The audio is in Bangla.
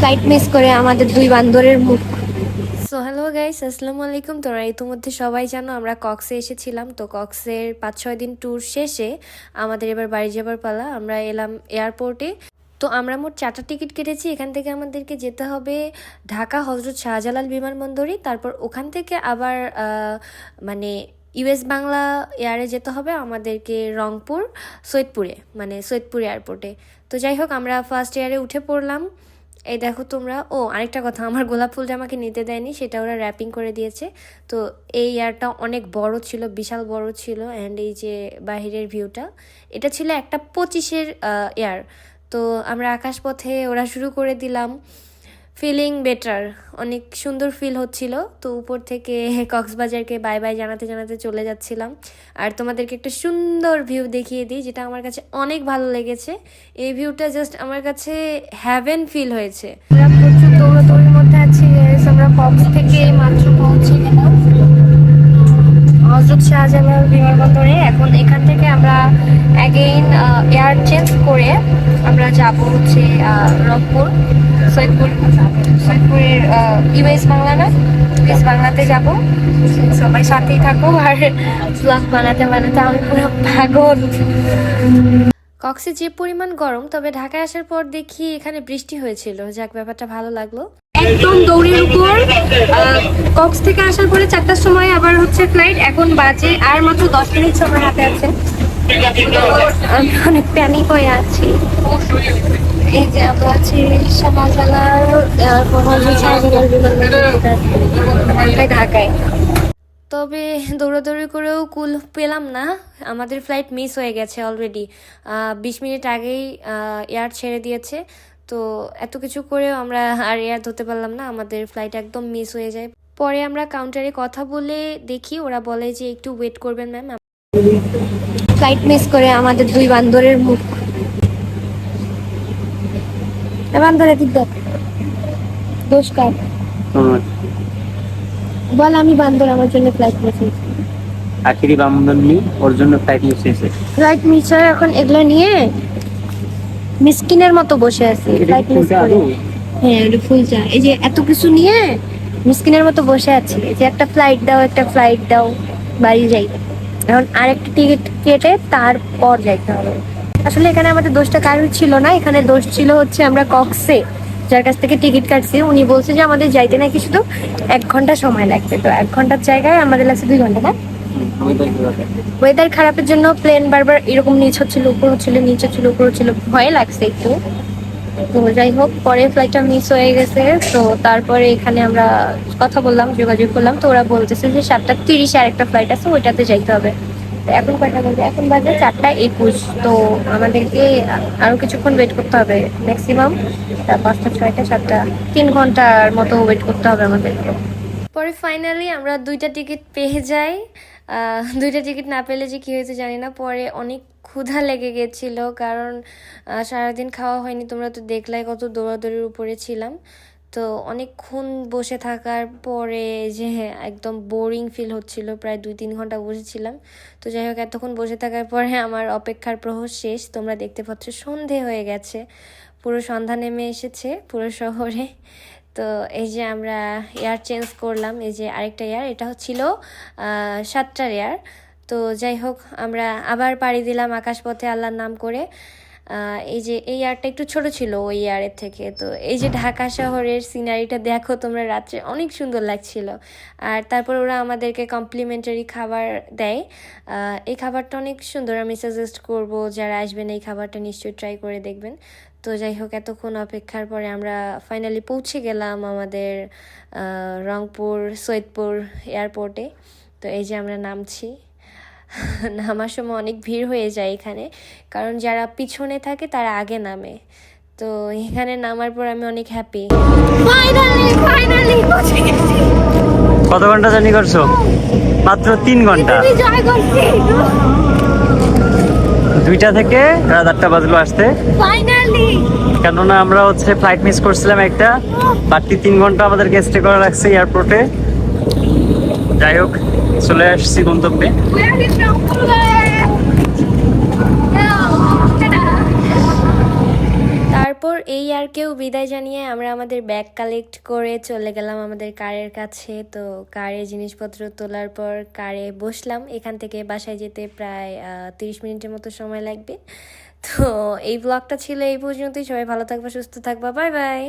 ফ্লাইট মিস করে আমাদের দুই বান্দরের মুখ। সো হ্যালো গাইস আসসালামু আলাইকুম। তোমরা ইতিমধ্যে সবাই জানো, আমরা কক্সে এসেছিলাম। তো কক্সের পাঁচ ছয় দিন ট্যুর শেষে আমাদের এবার বাড়ি যাবার পালা। আমরা এলাম এয়ারপোর্টে তো আমরা মোট চারটা টিকিট কেটেছি। এখান থেকে আমাদেরকে যেতে হবে ঢাকা হজরত শাহজালাল বিমানবন্দরে। তারপর ওখান থেকে আবার মানে ইউএস বাংলা এয়ারে যেতে হবে আমাদেরকে রংপুর, সৈয়দপুরে মানে সৈয়দপুর এয়ারপোর্টে তো যাই হোক, আমরা ফার্স্ট এয়ারে উঠে পড়লাম। এই দেখো তোমরা, ও, আরেকটা কথা, আমার গোলাপ ফুলটা আমাকে নিতে দেয়নি, সেটা ওরা র্যাপিং করে দিয়েছে। তো এই ইয়ারটা অনেক বড় ছিল, বিশাল বড় ছিল অ্যান্ড এই যে বাহিরের ভিউটা এটা ছিল একটা পঁচিশের ইয়ার। তো আমরা আকাশপথে ওরা শুরু করে দিলাম। ফিলিং বেটার অনেক সুন্দর ফিল হচ্ছিল। তো উপর থেকে কক্সবাজারকে বাই বাই জানাতে জানাতে চলে যাচ্ছিলাম। আর তোমাদেরকে একটা সুন্দর ভিউ দেখিয়ে দিই, যেটা আমার কাছে অনেক ভালো লেগেছে। এই ভিউটা জাস্ট আমার কাছে হ্যাভেন ফিল হয়েছে। আমরা প্রচুর দৌড়াদৌড়ির মধ্যে আছি আমরা কক্স থেকে মাত্র পৌঁছে গেলাম। হজরত শাহজালাল বিমানবন্দরে। এখন এখান থেকে আমরা অ্যাগেইন এয়ার চেঞ্জ করে আমরা যাব হচ্ছে রংপুর। সৈয়দপুর সৈয়দপুরের ইউএস বাংলা না? ইউএস বাংলাতে যাব। সবাই সাথেই থাকো আর ব্লগ বানাতে বানাতে আমি পুরো পাগল। কক্সে যে পরিমাণ গরম তবে ঢাকায় আসার পর দেখি এখানে বৃষ্টি হয়েছিল। যাক ব্যাপারটা ভালো লাগল। একদম দৌড়ের উপর কক্স থেকে আসার পরে চারটার সময় আবার হচ্ছে ফ্লাইট এখন বাজে আর মাত্র দশ মিনিট সময় হাতে আছে। আমি অনেক প্যানিক হয়ে আছি। এই যে আমরা আছি ঢাকায়। তবে দৌড়াদৌড়ি করেও কুল পেলাম না। আমাদের ফ্লাইট মিস হয়ে গেছে অলরেডি বিশ মিনিট আগেই এয়ার ছেড়ে দিয়েছে। তো এত কিছু করেও আমরা আর এয়ার ধরতে পারলাম না। আমাদের ফ্লাইট একদম মিস হয়ে যায়। পরে আমরা কাউন্টারে কথা বলে দেখি। ওরা বলে যে একটু ওয়েট করবেন ম্যাম ফ্লাইট মিস করে আমাদের দুই বান্দরের মুখ। বান্দরে দোষ কার? বল আমি বান্দর আমার জন্য ফ্লাইট মিস আখিরি ওর জন্য ফ্লাইট মিস হয়েছে। ফ্লাইট মিস হয় এখন এগুলো নিয়ে মিসকিনের মতো বসে আছি। ফ্লাইট মিস করে। হ্যাঁ ওটা ফুল চা এই যে এত কিছু নিয়ে মিসকিনের মতো বসে আছি। এই যে একটা ফ্লাইট দাও একটা ফ্লাইট দাও বাড়ি যাই। এখন আরেকটা টিকিট কেটে তারপর যাইতে হবে। আসলে এখানে আমাদের দোষটা কারোর ছিল না, এখানে দোষ ছিল হচ্ছে আমরা কক্সে, যার কাছ থেকে টিকিট কাটছি। উনি বলছে যে আমাদের যাইতে নাকি শুধু এক ঘণ্টা সময় লাগবে। তো এক ঘণ্টার জায়গায় আমাদের লাগছে দুই ঘণ্টা, না? ওয়েদার খারাপের জন্য প্লেন বারবার এরকম নিচ হচ্ছিল, উপর হচ্ছিল, নিচ হচ্ছিল, উপর হচ্ছিল, ভয় লাগছে একটু। তো যাই হোক, পরে ফ্লাইটটা মিস হয়ে গেছে। তো তারপরে এখানে আমরা কথা বললাম, যোগাযোগ করলাম। তো ওরা বলতেছে যে সাতটা তিরিশে আরেকটা ফ্লাইট আছে, ওইটাতে যাইতে হবে। এখন কয়টা বাজে? এখন বাজে চারটা একুশ। তো আমাদেরকে আরও কিছুক্ষণ ওয়েট করতে হবে ম্যাক্সিমাম পাঁচটা, ছয়টা, সাতটা, তিন ঘণ্টার মতো ওয়েট করতে হবে আমাদেরকে। পরে ফাইনালি আমরা দুইটা টিকিট পেয়ে যাই। দুইটা টিকিট না পেলে যে কী হয়েছে জানি না। পরে অনেক ক্ষুধা লেগে গেছিল, কারণ সারাদিন খাওয়া হয়নি, তোমরা তো দেখলাই কত দৌড়াদৌড়ির উপরে ছিলাম। তো অনেকক্ষণ বসে থাকার পরে যে একদম বোরিং ফিল হচ্ছিল, প্রায় দুই তিন ঘণ্টা বসেছিলাম। তো যাই হোক, এতক্ষণ বসে থাকার পরে আমার অপেক্ষার প্রহর শেষ, তোমরা দেখতে পাচ্ছ সন্ধে হয়ে গেছে। পুরো সন্ধ্যা নেমে এসেছে, পুরো শহরে। তো এই যে আমরা এয়ার চেঞ্জ করলাম, এই যে আরেকটা এয়ার এটা হচ্ছিল সাতটার এয়ার তো যাই হোক, আমরা আবার পাড়ি দিলাম আকাশপথে আল্লাহর নাম করে। এই যে এই ইয়ারটা একটু ছোট ছিল ওই ইয়ারের থেকে। তো এই যে ঢাকা শহরের সিনারিটা দেখো তোমরা রাত্রে অনেক সুন্দর লাগছিল। আর তারপর ওরা আমাদেরকে কমপ্লিমেন্টারি খাবার দেয়। এই খাবারটা অনেক সুন্দর, আমি সাজেস্ট করব যারা আসবেন এই খাবারটা নিশ্চয়ই ট্রাই করে দেখবেন। তো যাই হোক, এতক্ষণ অপেক্ষার পরে আমরা ফাইনালি পৌঁছে গেলাম আমাদের রংপুর, সৈয়দপুর এয়ারপোর্টে তো এই যে আমরা নামছি। নামার সময় অনেক ভিড় হয়ে যায় এখানে। কারণ যারা পিছনে থাকে তারা আগে নামে। তো এখানে নামার পর আমি অনেক হ্যাপি ফাইনালি ফাইনালি পৌঁছে গেছি। কত ঘণ্টা জার্নি করছ? মাত্র তিন ঘণ্টা। আমি জয় করছি। দুইটা থেকে রাত আটটা বাজলো আসতে। কেননা আমরা হচ্ছে ফ্লাইট মিস করছিলাম একটা। বাড়তি তিন ঘণ্টা আমাদেরকে স্টে করা লাগছে এয়ারপোর্টে যাই হোক। চলে আসছি গন্তব্যে? তারপর এই আর কেউ বিদায় জানিয়ে আমরা আমাদের ব্যাগ কালেক্ট করে চলে গেলাম আমাদের কারের কাছে। তো কারে জিনিসপত্র তোলার পর কারে বসলাম। এখান থেকে বাসায় যেতে প্রায় তিরিশ মিনিটের মতো সময় লাগবে। তো এই ব্লগটা ছিল এই পর্যন্তই। সবাই ভালো থাকবা, সুস্থ থাকবা। Bye bye.